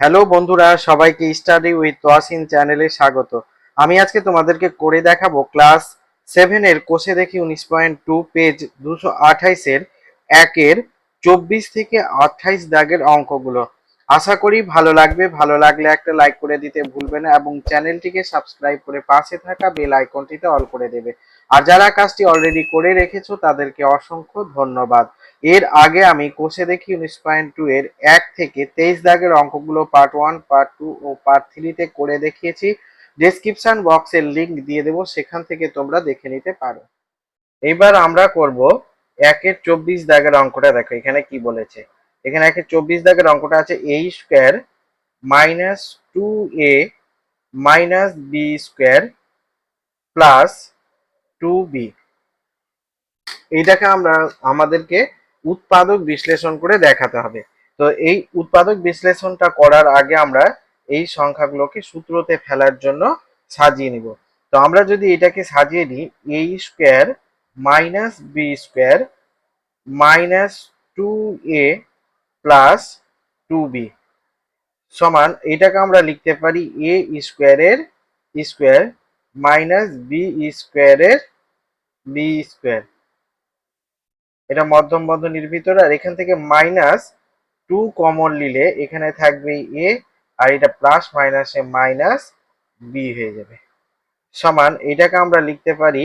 Hello বন্ধুরা, সবাইকে study with Toyasin চ্যানেলে স্বাগত। আমি আজকে তোমাদেরকে করে দেখাবো ক্লাস সেভেনের কোষে দেখি উনিশ পয়েন্ট টু, পেজ দুশো আঠাইশের একের চব্বিশ থেকে আঠাইশ দাগের অঙ্কগুলো। আশা করি ভালো লাগবে, ভালো লাগলে একটা লাইক করে দিতে ভুলবে না এবং চ্যানেলটিকে সাবস্ক্রাইব করে পাশে থাকা বেল আইকনটিতে অল করে দেবে। আর যারা কাজটি অলরেডি করে রেখেছো, তাদেরকে অসংখ্য ধন্যবাদ। এর আগে আমি কোষে দেখি উনিশ পয়েন্ট টু এর এক থেকে তেইশ দাগের অঙ্কগুলো পার্ট ওয়ান পার্ট টু ও পার্ট থ্রিতে করে দেখিয়েছি। ডেসক্রিপশন বক্সের লিংক দিয়ে দেবো, সেখান থেকে তোমরা দেখে নিতে পারো। এবার আমরা করব একের চব্বিশ দাগের অঙ্কটা। দেখো, এখানে কি বলেছে? এখানে একের চব্বিশ দাগের অঙ্কটা আছে এই square minus two A minus B square plus two B এইটাকে আমরা আমাদেরকে উৎপাদক বিশ্লেষণ করে দেখাতে হবে। তো এই উৎপাদক বিশ্লেষণটা করার আগে আমরা এই সংখ্যাগুলোকে সূত্রতে ফেলার জন্য সাজিয়ে নিব। তো আমরা যদি এটাকে সাজিয়ে নিই A square minus B square minus two A plus two B সমান, এটাকে আমরা লিখতে পারি এ স্কোয়ারের স্কোয়ার মাইনাস বি স্কোয়ারের বি স্কোয়ার এটা মধ্যম বন্ধনীর ভিতরে, আর এখান থেকে মাইনাস টু কমন নিলে এখানে থাকবে এ আর এটা প্লাস মাইনাসে মাইনাস বি হয়ে যাবে। সমান, এটাকে আমরা লিখতে পারি,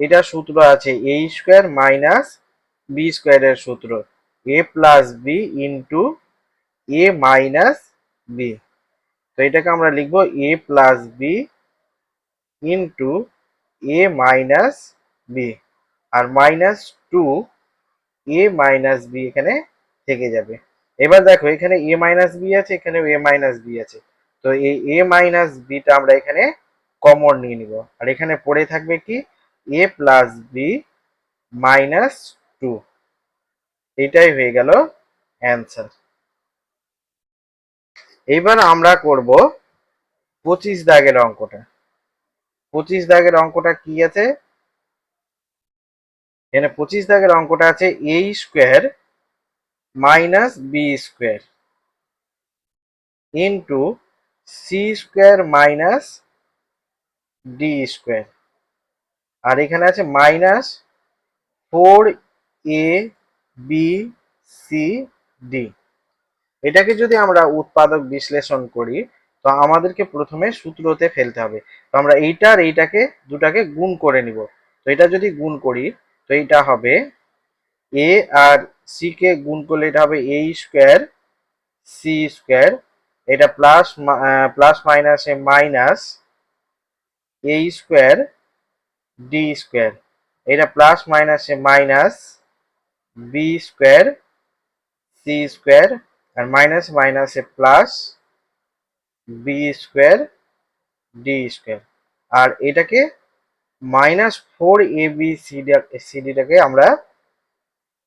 এটা সূত্র আছে এ স্কোয়ার মাইনাস বি স্কোয়ারের সূত্র। A plus B into A minus B তো এটাকে আমরা লিখব A plus B into A minus B R minus two A minus B এখানে থেকে যাবে। এবার দেখো, এখানে এ মাইনাস বি আছে এখানে এ মাইনাস বি আছে। তো এই এ মাইনাস বিটা আমরা এখানে কমন নিয়ে নিব। আর এখানে পড়ে থাকবে কি? A plus B minus two এটাই হয়ে গেল অ্যান্সার এইবার আমরা করব পঁচিশ দাগের অঙ্কটা। পঁচিশ দাগের অঙ্কটা কি আছে? এখানে পঁচিশ দাগের অঙ্কটা আছে A square minus B square into C square minus D square আর এখানে আছে minus four A B C D এটাকে যদি আমরা উৎপাদক বিশ্লেষণ করি তো আমাদেরকে প্রথমে সূত্রতে ফেলতে হবে। তো আমরা এইটা আর এইটাকে দুটাকে গুণ করে নিব। তো এটা যদি গুণ করি, তো এইটা হবে এ আর সি কে গুণ করলে এটা হবে এ স্কোয়ার সি স্কোয়ার এটা প্লাস প্লাস মাইনাসে minus A square D square এটা প্লাস মাইনাসে minus B square C square আর মাইনাস মাইনাসে plus B square D square আর এটাকে মাইনাস ফোর এ বি সিডিটাকে আমরা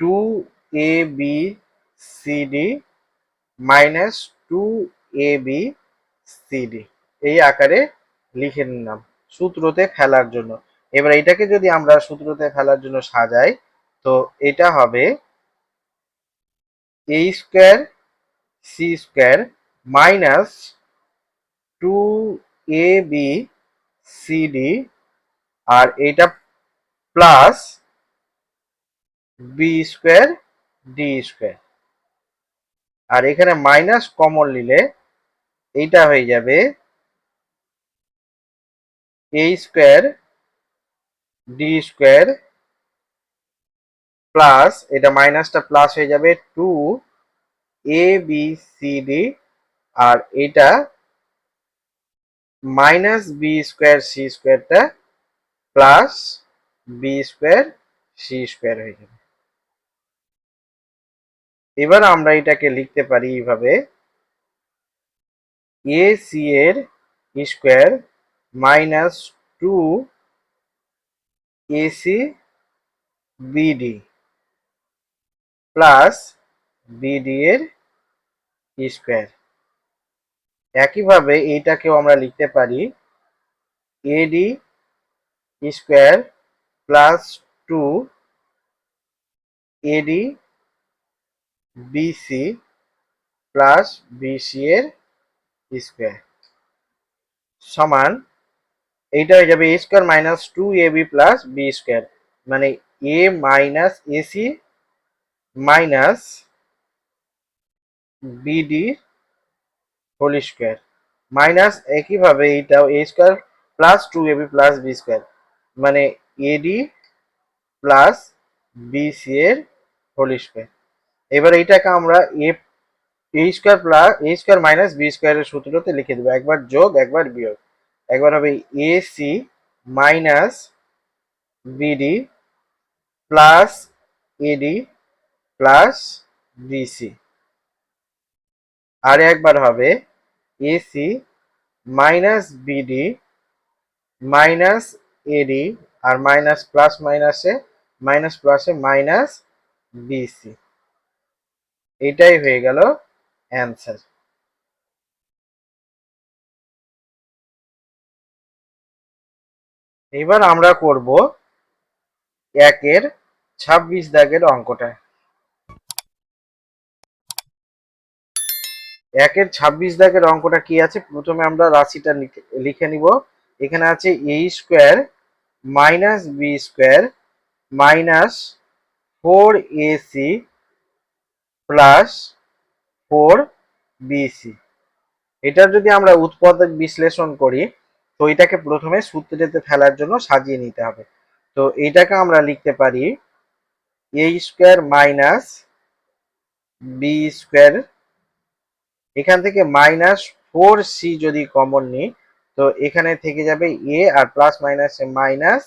two A B C D minus two A B C D এই আকারে লিখে নিলাম সূত্রতে ফেলার জন্য। এবার এটাকে যদি আমরা সূত্রতে ফেলার জন্য সাজাই, তো এটা হবে A square C square minus two A B C D আর এটা plus B square D square আর এখানে মাইনাস কমন নিলে এইটা হয়ে যাবে A square D square plus এটা মাইনাসটা প্লাস হয়ে যাবে two A B C D আর এটা মাইনাস বি স্কোয়ার সি স্কোয়ারটা plus B square C square হয়ে যাবে। এবার আমরা এটাকে লিখতে পারি এইভাবে এ সি এর square minus two A C BD plus BD এর স্কোয়ার একইভাবে এইটাকেও আমরা লিখতে পারি AD square plus two AD BC plus BC এর স্কোয়ার সমান এইটা হয়ে যাবে A square minus two A B plus B square মানে A minus AC minus BD whole square. Minus একইভাবে এইটাও A square plus two A B plus B square. মানে এডি plus BC এর হোল স্কোয়ার। এবার এইটাকে আমরা A A square plus, A square minus B স্কোয়ারের সূত্রতে লিখে দেবো। একবার যোগ, একবার বিয়োগ। একবার হবে A C minus BD plus AD plus BC আর একবার হবে AC minus BD minus AD আর মাইনাস প্লাস মাইনাসে, মাইনাস প্লাসে মাইনাস বিসি। এটাই হয়ে গেল অ্যান্সার। এবার আমরা করব একের ছাব্বিশ দাগের অঙ্কটা একের ছাব্বিশ দাগের অঙ্কটা কি আছে? প্রথমে আমরা রাশিটা লিখে- নিব। এখানে আছে A square minus B square minus four AC plus four BC এটার যদি আমরা উৎপাদক বিশ্লেষণ করি, তো এটাকে প্রথমে সূত্রেতে ফেলার জন্য সাজিয়ে নিতে হবে। তো এইটাকে আমরা লিখতে পারি A square minus B square এখান থেকে মাইনাস ফোর সি যদি কমন নিই, তো এখানে থেকে যাবে এ আর প্লাস মাইনাসে মাইনাস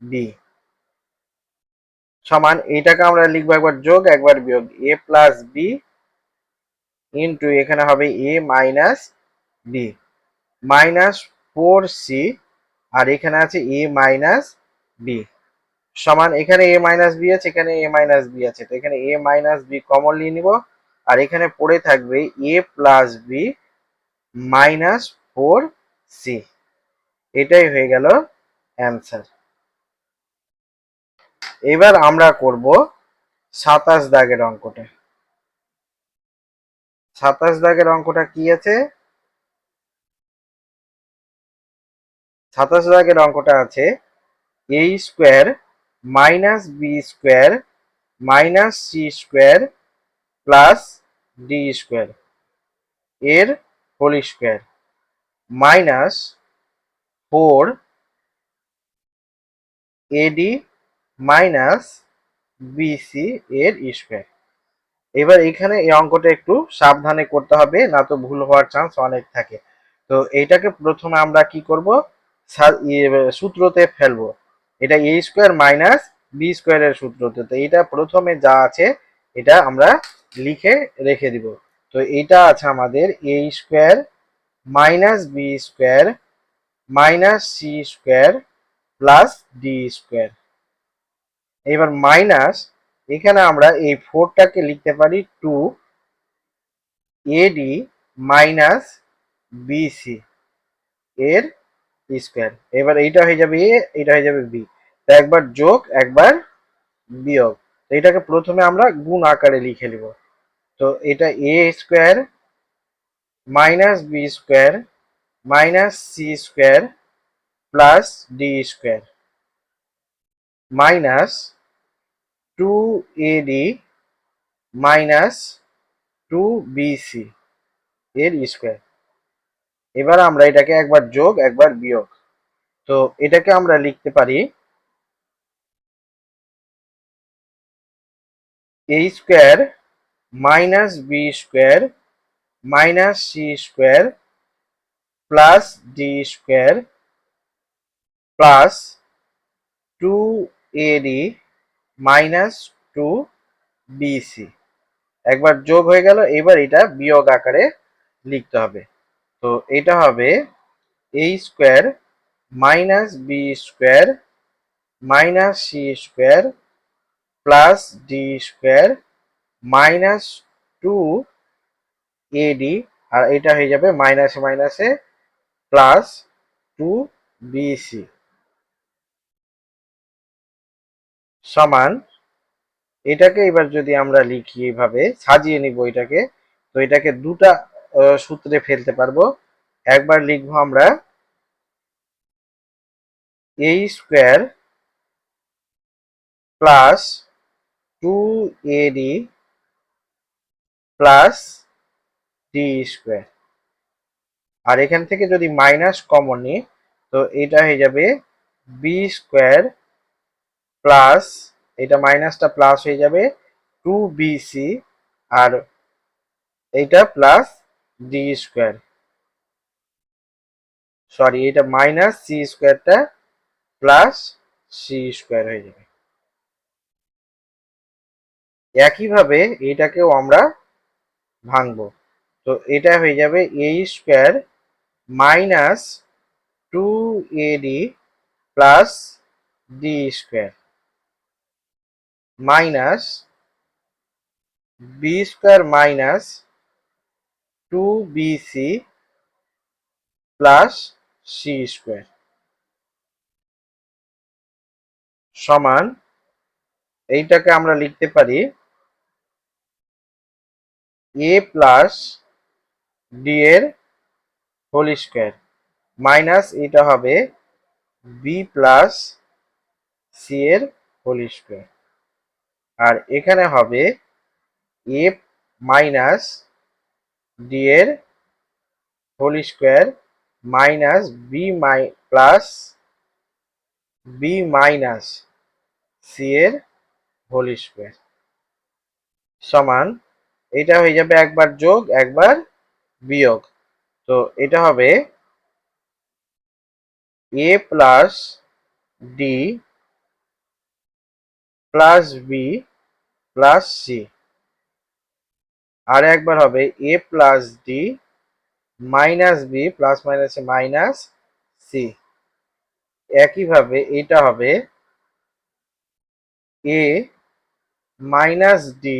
বি সমান এটাকে আমরা লিখব একবার যোগ, একবার বিয়োগ। এ প্লাস বি ইন্টু এখানে হবে A minus B minus four C আর এখানে আছে এ মাইনাস বি সমান এখানে এ মাইনাস বি আছে, এখানে এ মাইনাস বি আছে, তো এখানে এ মাইনাস বি কমন নিয়ে নিব। আর এখানে পড়ে থাকবে A plus B minus four C এটাই হয়ে গেল অ্যান্সার এবার আমরা করব সাতাশ দাগের অঙ্কটা। সাতাশ দাগের অঙ্কটা কি আছে? সাতাশ দাগের অঙ্কটা আছে A square minus B square minus C square plus D square এর whole square minus four AD minus BC এর স্কোয়ার। এবার এখানে এই অঙ্কটা একটু সাবধানে করতে হবে, না তো ভুল হওয়ার চান্স অনেক থাকে। তো এইটাকে প্রথমে আমরা কি করব? সূত্রতে ফেলব। এটা এ স্কোয়ার মাইনাস বি স্কোয়ারের সূত্রতে। তো এটা প্রথমে যা আছে, এটা আমরা লিখে রেখে দিব। তো এটা আছে আমাদের A square minus B square minus C square plus D square এবার মাইনাস এখানে আমরা এই ফোরটাকে লিখতে পারি টু এডি মাইনাস বিসি এর স্কোয়ার এবার এইটা হয়ে যাবে এ এটা হয়ে যাবে বি তো একবার যোগ, একবার বিয়োগ। তো এটাকে প্রথমে আমরা গুণ আকারে লিখে নিব। তো এটা A square minus B square minus C square plus D square minus two AD minus two BC এর স্কোয়ার এবার আমরা এটাকে একবার যোগ, একবার বিয়োগ। তো এটাকে আমরা লিখতে পারি A square minus B square minus C square plus D square plus two AD minus two BC একবার যোগ হয়ে গেল, এবার এটা বিয়োগ আকারে লিখতে হবে। তো এটা হবে A square minus B square minus C square plus D square minus two AD আর এটা হয়ে যাবে মাইনাসে মাইনাসে প্লাস টু বিসি সমান, এটাকে এবার যদি আমরা লিখি এইভাবে সাজিয়ে নিব এটাকে, তো এটাকে দুটা সূত্রে ফেলতে পারব। একবার লিখব আমরা A square plus two AD plus D square. আর এখান থেকে যদি মাইনাস কমন নিই, তো এটা হয়ে যাবে বি স্কোয়ার প্লাস, এটা মাইনাসটা প্লাস হয়ে যাবে টু বিসি আর এইটা প্লাস ডি স্কোয়ার। সরি এটা মাইনাস সি স্কোয়ারটা প্লাস সি স্কোয়ার হয়ে যাবে। একইভাবে এটাকেও আমরা ভাঙবো। তো এটা হয়ে যাবে A square minus two AD plus D square minus B square minus two BC plus C square সমান, এইটাকে আমরা লিখতে পারি এ প্লাস ডি এর হোল স্কোয়ার মাইনাস এটা হবে বি প্লাস সি এর হোল স্কোয়ার আর এখানে হবে এ মাইনাস ডি এর হোল স্কোয়ার মাইনাস বি মাই প্লাস বি মাইনাস সি এর হোল স্কোয়ার সমান এটা হয়ে যাবে একবার যোগ, একবার বিয়োগ। তো এটা হবে A plus D plus B plus C আর একবার হবে A plus D minus B plus মাইনাসে মাইনাস সি একইভাবে এটা হবে A minus D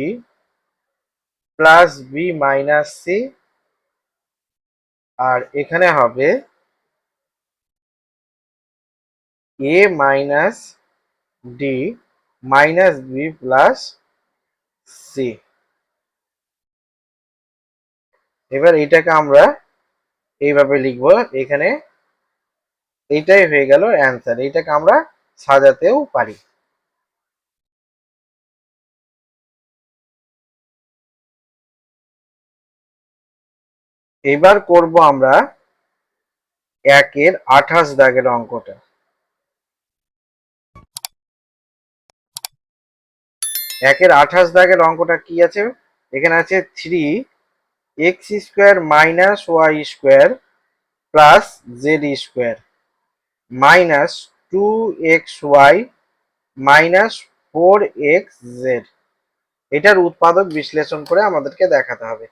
plus B minus C আর এখানে হবে A minus D minus B plus C এবার এটাকে আমরা এইভাবে লিখব, এখানে এইটাই হয়ে গেল অ্যান্সার এইটাকে আমরা সাজাতেও পারি। এবার করব আমরা একের আঠাশ দাগের অঙ্কটা। একের আঠাশ দাগের অঙ্কটা কি আছে? এখানে আছে three X square minus Y square plus Z square minus two X Y minus four X Z এটার উৎপাদক বিশ্লেষণ করে আমাদেরকে দেখাতে হবে।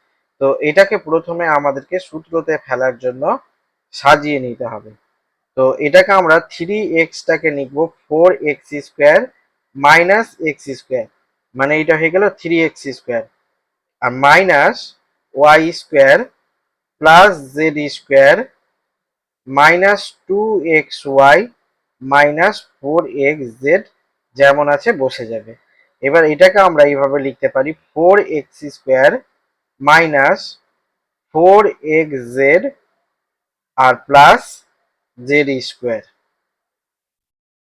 তো এটাকে প্রথমে আমাদেরকে সূত্রতে ফেলার জন্য সাজিয়ে নিতে হবে। তো এটাকে আমরা থ্রি এক্সটাকে লিখব four X square minus X square মানে এটা হয়ে গেল থ্রি এক্স স্কোয়ার আর minus Y square plus Z square minus two X Y minus four X Z যেমন আছে বসে যাবে। এবার এটাকে আমরা এইভাবে লিখতে পারি four X square minus four X Z আর প্লাস জেড স্কোয়ার।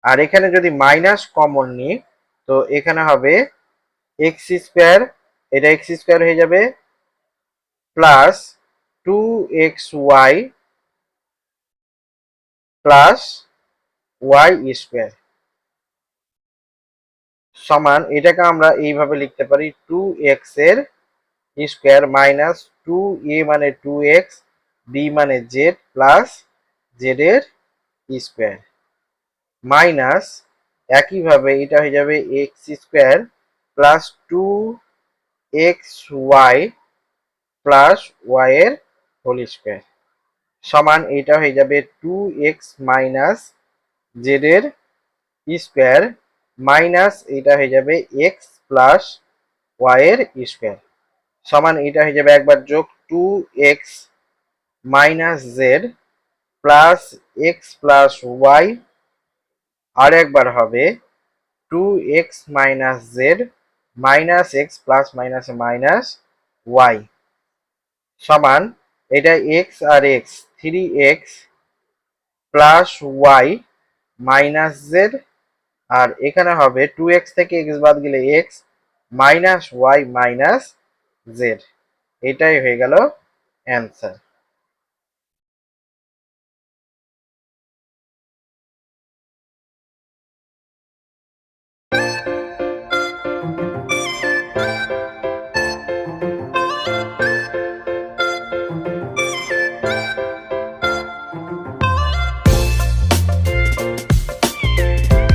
আর এখানে যদি মাইনাস কমন নিই, তো এখানে হবে এক্স স্কোয়ার, এটা এক্স স্কোয়ার হয়ে যাবে plus two X Y plus Y square. সমান, এটাকে আমরা এইভাবে লিখতে পারি টু এক্সের স্কোয়ার মাইনাস টু এ মানে টু এক্স, বি মানে জেড প্লাস জেড এর স্কোয়ার। মাইনাস একইভাবে এটা হয়ে যাবে X square plus two X Y plus Y এর হোল স্কোয়ার। সমান এটা হয়ে যাবে টু এক্স মাইনাস জেড এর স্কোয়ার মাইনাস এটা হয়ে যাবে এক্স প্লাস ওয়াই এর স্কোয়ার। সমান এটা হয়ে যাবে একবার যোগ two X minus Z plus X plus Y আর একবার হবে two X minus Z minus X plus minus minus Y সমান এটা এক্স আর X three X plus Y minus Z আর এখানে হবে টু এক্স থেকে এক্স বাদ গেলে X minus Y minus Z. এটাই হয়ে গেল অ্যান্সার।